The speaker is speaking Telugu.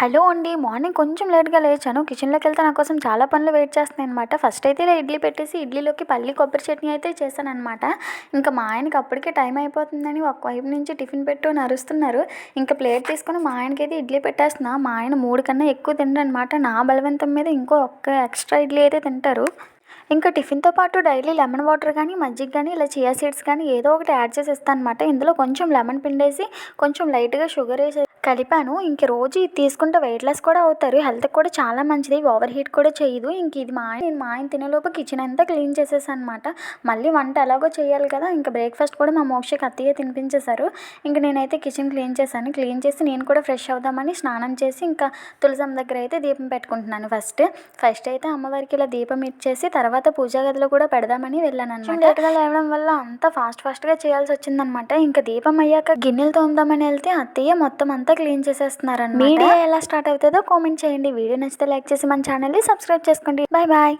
హలో అండి మార్నింగ్ కొంచెం లేట్గా లేచాను. కిచెన్లోకి వెళ్తే నా కోసం చాలా పనులు వెయిట్ చేస్తున్నాయి అనమాట ఫస్ట్ అయితే ఇలా ఇడ్లీ పెట్టేసి ఇడ్లీలోకి పల్లి కొబ్బరి చట్నీ అయితే చేశానమాట ఇంకా మా ఆయనకి అప్పటికే టైం అయిపోతుందని ఒక వైపు నుంచి టిఫిన్ పెట్టు నరుస్తున్నారు ఇంకా ప్లేట్ తీసుకొని మా ఆయనకి అయితే ఇడ్లీ పెట్టేస్తున్నా. మా ఆయన మూడు కన్నా ఎక్కువ తినడనమాట నా బలవంతం మీద ఇంకో ఒక్క ఎక్స్ట్రా ఇడ్లీ అయితే తింటారు. ఇంకా టిఫిన్తో పాటు డైలీ లెమన్ వాటర్ కానీ మజ్జిగ కానీ ఇలా చియా సీడ్స్ కానీ ఏదో ఒకటి యాడ్ చేసి ఇస్తాను అనమాట ఇందులో కొంచెం లెమన్ పిండేసి కొంచెం లైట్గా షుగర్ వేసి కలిపాను. ఇంక రోజు ఇది తీసుకుంటే వెయిట్ లాస్ కూడా అవుతారు. హెల్త్కి కూడా చాలా మంచిది. ఓవర్ హీట్ కూడా చేయదు. ఇంక ఇది మా ఆయన నేను మా ఆయన తినేలోపు కిచెన్ అంతా క్లీన్ చేసేసాను అనమాట మళ్ళీ వంట ఎలాగో చేయాలి కదా. ఇంకా బ్రేక్ఫాస్ట్ కూడా మా మోక్షకి అత్తయ్య తినిపించేశారు. ఇంక నేనైతే కిచెన్ క్లీన్ చేశాను. క్లీన్ చేసి నేను కూడా ఫ్రెష్ అవుదామని స్నానం చేసి ఇంకా తులసం దగ్గర అయితే దీపం పెట్టుకుంటున్నాను ఫస్ట్ ఫస్ట్ అయితే అమ్మవారికి ఇలా దీపం ఇచ్చేసి తర్వాత పూజా గదిలో కూడా పెడదామని వెళ్ళాను అనమాట లేట్గా లేవడం వల్ల అంతా ఫాస్ట్ ఫాస్ట్గా చేయాల్సి వచ్చిందనమాట ఇంకా దీపం అయ్యాక గిన్నెలు తోముదామని వెళ్తే అత్తయ్య మొత్తం అంతా క్లీన్ చేసేస్తున్నారు మీడియా ఎలా స్టార్ట్ అవుతుందో కామెంట్ చేయండి. వీడియో నచ్చితే లైక్ చేసి మన ఛానల్ని సబ్స్క్రైబ్ చేసుకోండి. Bye bye.